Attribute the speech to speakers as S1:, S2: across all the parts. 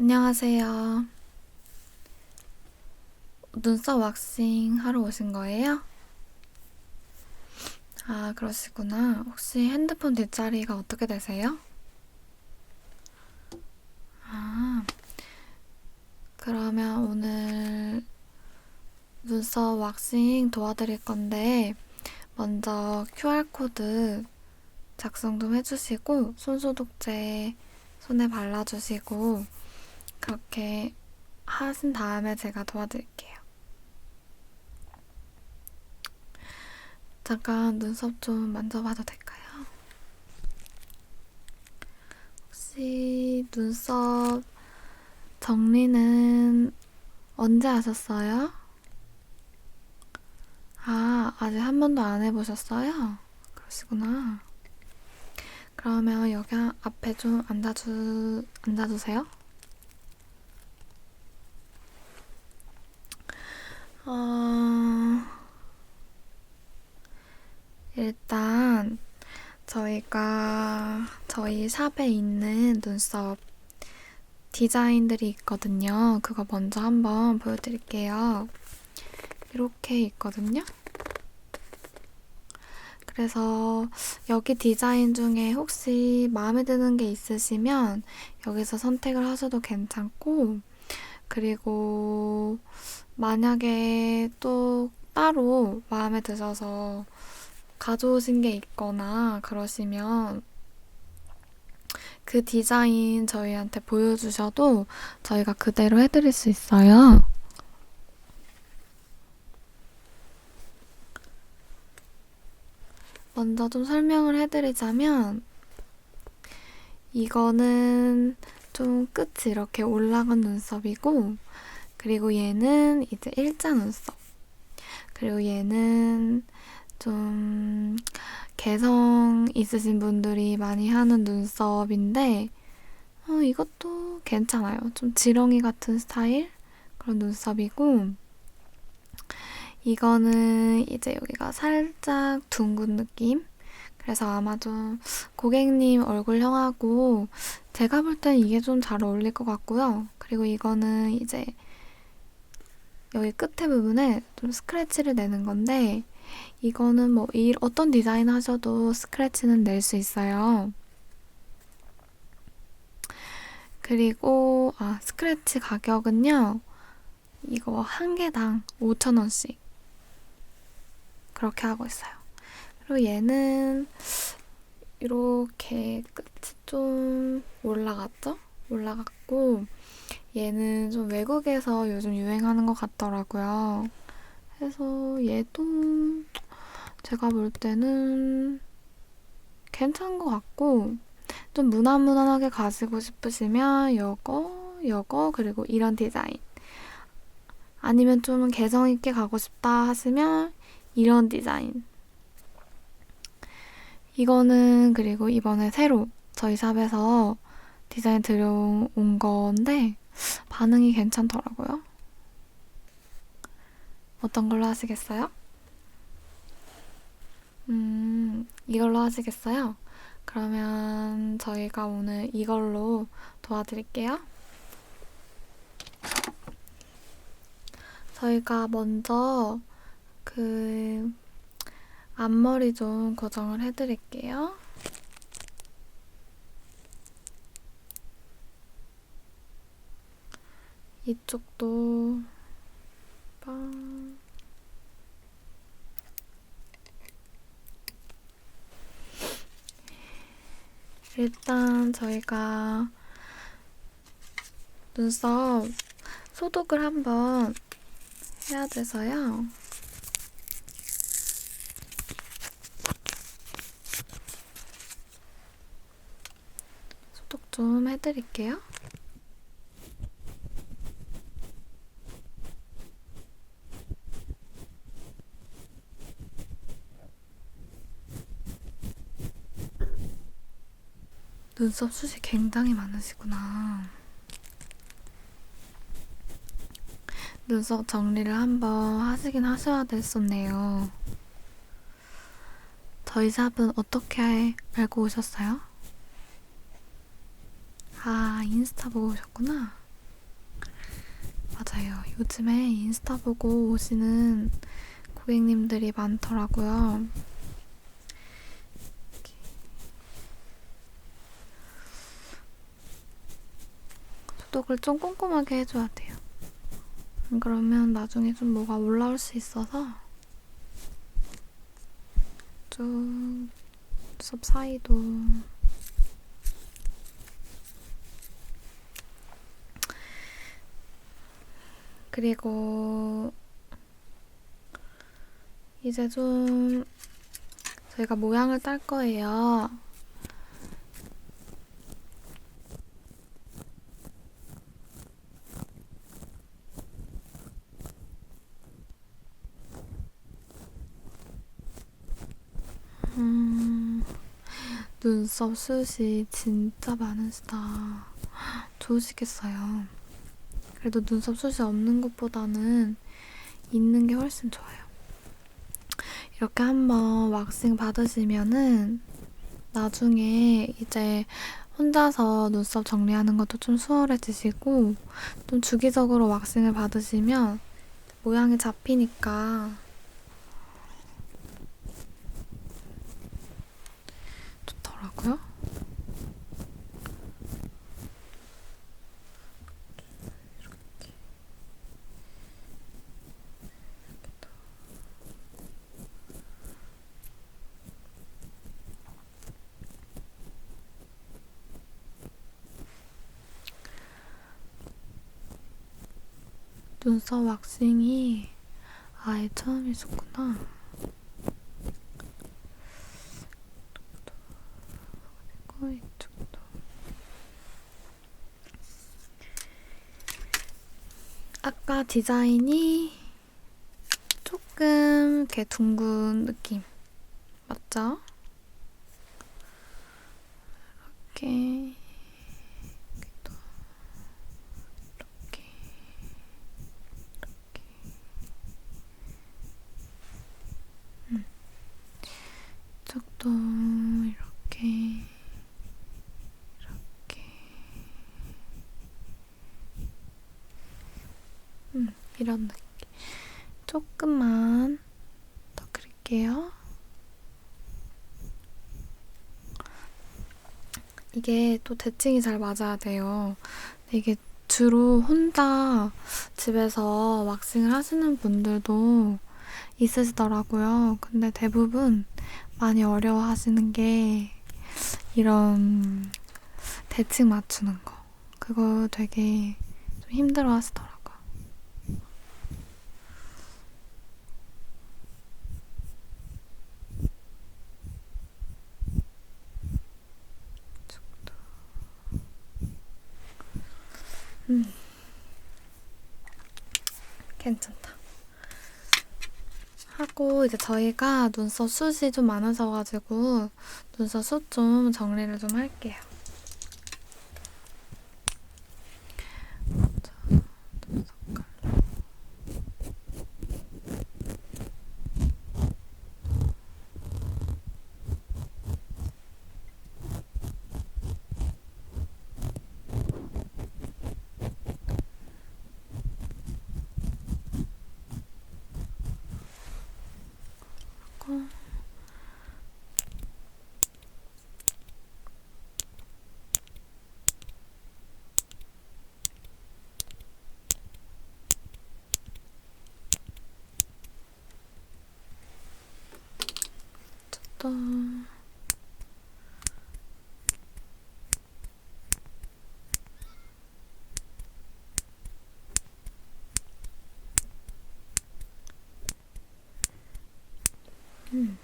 S1: 안녕하세요. 눈썹 왁싱 하러 오신 거예요? 아, 그러시구나. 혹시 핸드폰 뒷자리가 어떻게 되세요? 아, 그러면 오늘 눈썹 왁싱 도와드릴 건데, 먼저 QR코드 작성 좀 해주시고, 손소독제 손에 발라주시고, 그렇게 하신 다음에 제가 도와드릴게요. 잠깐 눈썹 좀 만져봐도 될까요? 혹시 눈썹 정리는 언제 하셨어요? 아, 아직 한 번도 안 해보셨어요? 그러시구나. 그러면 여기 앞에 좀 앉아주, 앉아주세요. 어, 일단 저희가 저희 샵에 있는 눈썹 디자인들이 있거든요. 그거 먼저 한번 보여드릴게요. 이렇게 있거든요. 그래서 여기 디자인 중에 혹시 마음에 드는 게 있으시면 여기서 선택을 하셔도 괜찮고, 그리고 만약에 또 따로 마음에 드셔서 가져오신 게 있거나 그러시면 그 디자인 저희한테 보여주셔도 저희가 그대로 해드릴 수 있어요. 먼저 좀 설명을 해드리자면, 이거는 좀 끝이 이렇게 올라간 눈썹이고, 그리고 얘는 이제 일자 눈썹. 그리고 얘는 좀 개성 있으신 분들이 많이 하는 눈썹인데, 어, 이것도 괜찮아요. 좀 지렁이 같은 스타일? 그런 눈썹이고, 이거는 이제 여기가 살짝 둥근 느낌? 그래서 아마 좀 고객님 얼굴형하고 제가 볼 땐 이게 좀 잘 어울릴 것 같고요. 그리고 이거는 이제 여기 끝에 부분에 좀 스크래치를 내는 건데 이거는 뭐 이, 어떤 디자인 하셔도 스크래치는 낼 수 있어요. 그리고 아 스크래치 가격은요. 이거 한 개당 5,000원씩 그렇게 하고 있어요. 그리고 얘는 이렇게 끝이 좀 올라갔죠? 올라갔고 얘는 좀 외국에서 요즘 유행하는 것 같더라고요. 그래서 얘도 제가 볼 때는 괜찮은 것 같고 좀 무난무난하게 가지고 싶으시면 요거, 요거 그리고 이런 디자인 아니면 좀 개성 있게 가고 싶다 하시면 이런 디자인 이거는 그리고 이번에 새로 저희 샵에서 디자인 들여온 건데 반응이 괜찮더라고요. 어떤 걸로 하시겠어요? 음, 이걸로 하시겠어요? 그러면 저희가 오늘 이걸로 도와드릴게요. 저희가 먼저 그 앞머리 좀 고정을 해드릴게요. 이쪽도 빵. 일단 저희가 눈썹 소독을 한번 해야 돼서요. 소독 좀 해드릴게요. 눈썹 숱이 굉장히 많으시구나. 눈썹 정리를 한번 하시긴 하셔야 됐었네요. 저희 샵은 어떻게 알고 오셨어요? 아, 인스타 보고 오셨구나. 맞아요. 요즘에 인스타 보고 오시는 고객님들이 많더라고요. 소독을 좀 꼼꼼하게 해줘야 돼요. 안 그러면 나중에 좀 뭐가 올라올 수 있어서 좀 숲 사이도 그리고 이제 좀 저희가 모양을 딸 거예요. 음, 눈썹 숱이 진짜 많으시다. 좋으시겠어요. 그래도 눈썹 숱이 없는 것보다는 있는 게 훨씬 좋아요. 이렇게 한번 왁싱 받으시면은 나중에 이제 혼자서 눈썹 정리하는 것도 좀 수월해지시고 좀 주기적으로 왁싱을 받으시면 모양이 잡히니까 좋더라고요. 눈썹 왁싱이 아예 처음이셨구나. 그리고 이쪽도. 아까 디자인이 조금 이렇게 둥근 느낌 맞죠? 이렇게 여기도 이렇게 이쪽도 이렇게 이렇게 음 이런 느낌 조금만 더 그릴게요 이게 또 대칭이 잘 맞아야 돼요 이게 주로 혼자 집에서 왁싱을 하시는 분들도 있으시더라고요. 근데 대부분 많이 어려워하시는 게 이런 대칭 맞추는 거. 그거 되게 좀 힘들어 하시더라고요. 음. 괜찮다. 하고 이제 저희가 눈썹 숱이 좀 많으셔가지고 눈썹 숱 좀 정리를 좀 할게요. 또 음.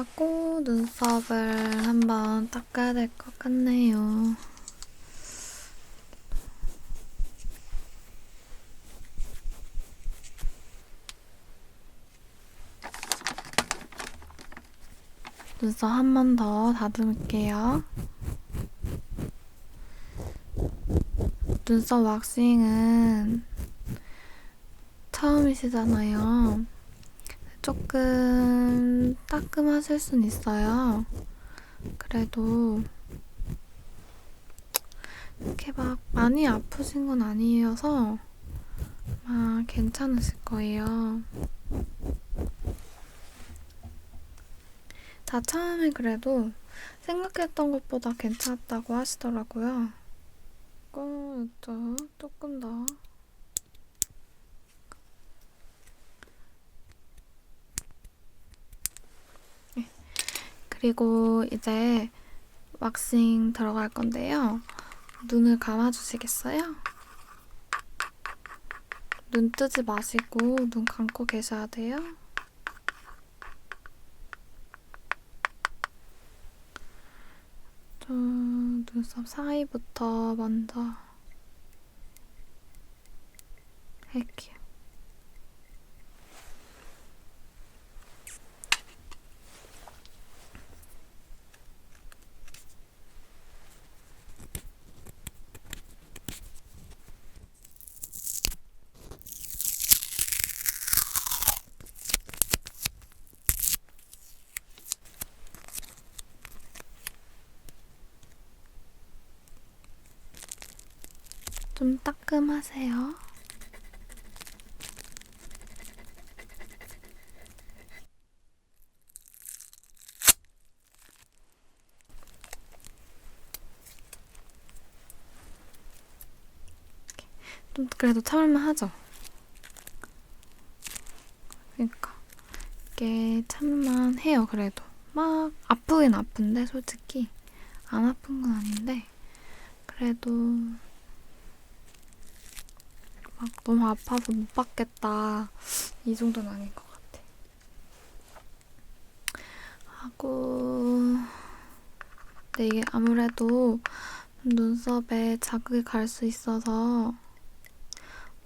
S1: 하고 눈썹을 한번 닦아야 될 것 같네요. 눈썹 한 번 더 다듬을게요. 눈썹 왁싱은 처음이시잖아요. 조금 따끔하실 순 있어요. 그래도 이렇게 막 많이 아프신 건 아니어서 아마 괜찮으실 거예요. 다 처음에 그래도 생각했던 것보다 괜찮았다고 하시더라고요. 조금, 조금 더. 그리고 이제 왁싱 들어갈 건데요. 눈을 감아주시겠어요? 눈 뜨지 마시고 눈 감고 계셔야 돼요. 좀 눈썹 사이부터 먼저 할게요. 좀 따끔하세요. 좀 그래도 참을만 하죠? 그러니까 이게 참을만 해요, 그래도. 막 아프긴 아픈데, 솔직히. 안 아픈 건 아닌데, 그래도 막 너무 아파서 못 받겠다. 이 정도는 아닌 것 같아. 하고, 근데 이게 아무래도 눈썹에 자극이 갈 수 있어서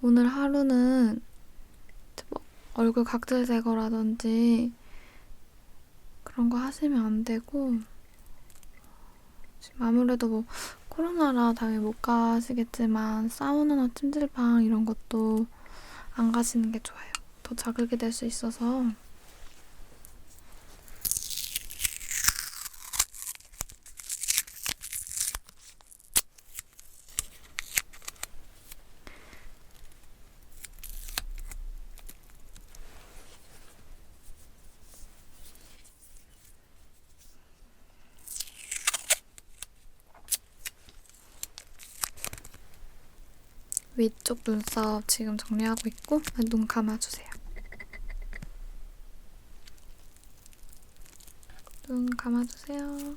S1: 오늘 하루는 뭐 얼굴 각질 제거라든지 그런 거 하시면 안 되고 지금 아무래도 뭐 코로나라 당연히 못 가시겠지만 사우나나 찜질방 이런 것도 안 가시는 게 좋아요. 더 자극이 될 수 있어서 위쪽 눈썹 지금 정리하고 있고 눈 감아주세요. 눈 감아주세요.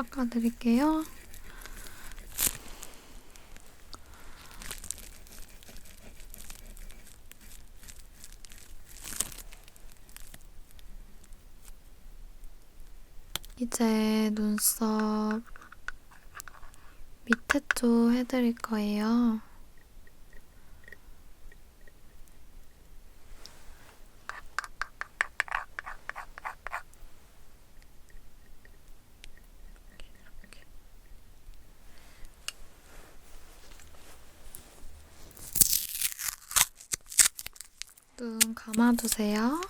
S1: 닦아드릴게요. 이제 눈썹 밑에 쪽 해드릴 거예요. 눈 감아두세요.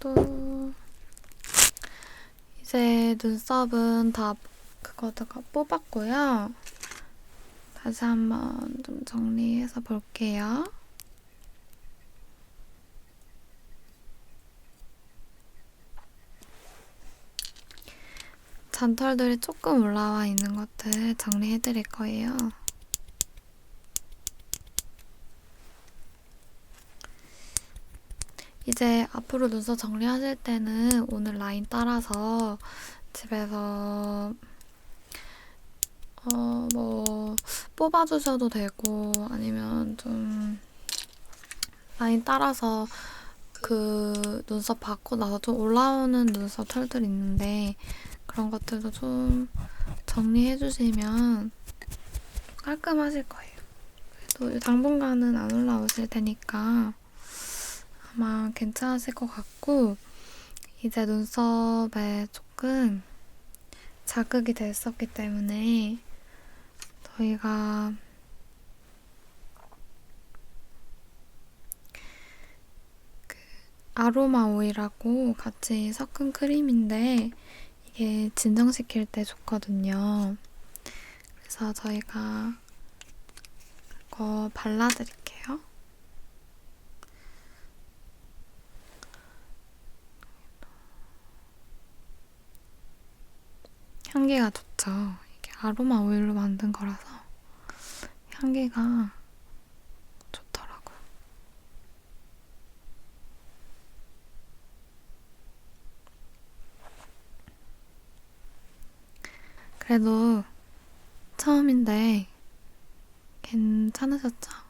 S1: 또 이제 눈썹은 다 그거 다 뽑았고요. 다시 한번 좀 정리해서 볼게요. 잔털들이 조금 올라와 있는 것들 정리해 드릴 거예요. 이제 앞으로 눈썹 정리하실 때는 오늘 라인 따라서 집에서 어, 뭐 뽑아주셔도 되고 아니면 좀 라인 따라서 그 눈썹 받고 나서 좀 올라오는 눈썹 털들 있는데 그런 것들도 좀 정리해 주시면 깔끔하실 거예요. 그래도 당분간은 안 올라오실 테니까 아마 괜찮으실 것 같고 이제 눈썹에 조금 자극이 됐었기 때문에 저희가 그 아로마 오일하고 같이 섞은 크림인데 이게 진정시킬 때 좋거든요. 그래서 저희가 이거 발라드릴게요. 향기가 좋죠. 아로마 오일로 만든 거라서 향기가 좋더라고요. 그래도 처음인데 괜찮으셨죠?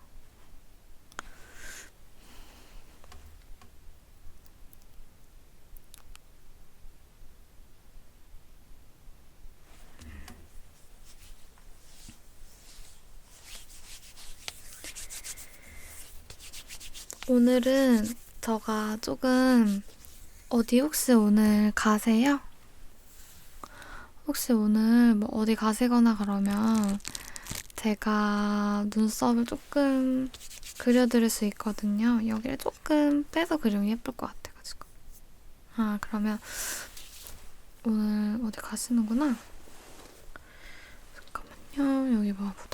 S1: 오늘은 저가 조금 어디 혹시 오늘 가세요? 혹시 오늘 뭐 어디 가시거나 그러면 제가 눈썹을 조금 그려드릴 수 있거든요. 여기를 조금 빼서 그리면 예쁠 것 같아가지고. 아, 그러면 오늘 어디 가시는구나? 잠깐만요. 여기 뭐 묻었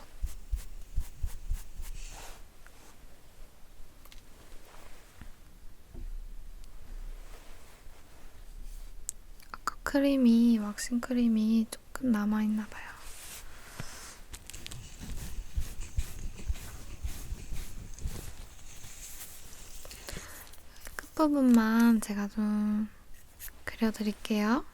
S1: 크림이, 왁싱 크림이 조금 남아 있나 봐요. 끝부분만 제가 좀 그려드릴게요.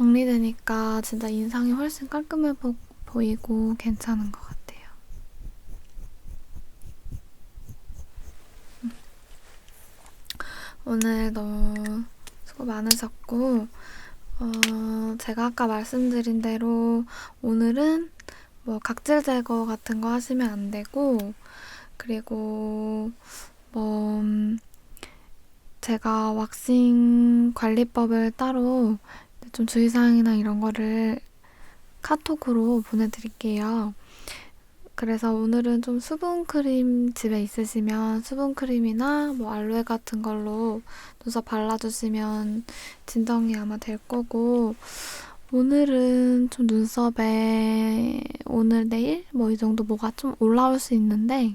S1: 정리되니까 진짜 인상이 훨씬 깔끔해 보, 보이고 괜찮은 것 같아요. 음. 오늘 너무 수고 많으셨고, 어, 제가 아까 말씀드린 대로 오늘은 뭐 각질 제거 같은 거 하시면 안 되고, 그리고 뭐 음, 제가 왁싱 관리법을 따로 좀 주의사항이나 이런 거를 카톡으로 보내드릴게요. 그래서 오늘은 좀 수분크림 집에 있으시면 수분크림이나 뭐 알로에 같은 걸로 눈썹 발라주시면 진정이 아마 될 거고, 오늘은 좀 눈썹에 오늘, 내일? 뭐 이 정도 뭐가 좀 올라올 수 있는데,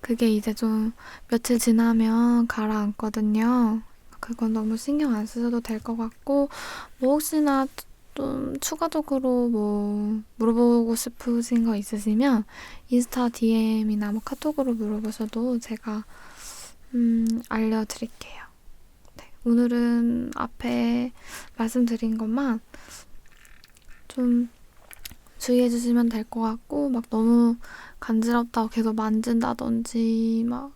S1: 그게 이제 좀 며칠 지나면 가라앉거든요. 그건 너무 신경 안 쓰셔도 될 것 같고, 뭐 혹시나 좀 추가적으로 뭐 물어보고 싶으신 거 있으시면 인스타 DM이나 뭐 카톡으로 물어보셔도 제가 음, 알려드릴게요. 네, 오늘은 앞에 말씀드린 것만 좀 주의해 주시면 될 것 같고 막 너무 간지럽다고 계속 만진다든지 막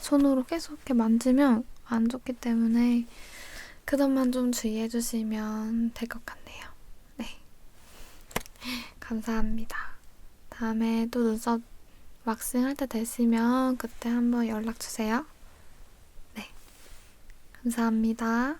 S1: 손으로 계속 이렇게 만지면 안 좋기 때문에 그 점만 좀 주의해 주시면 될 것 같네요. 네. 감사합니다. 다음에 또 눈썹 왁싱 할 때 되시면 그때 한번 연락 주세요. 네. 감사합니다.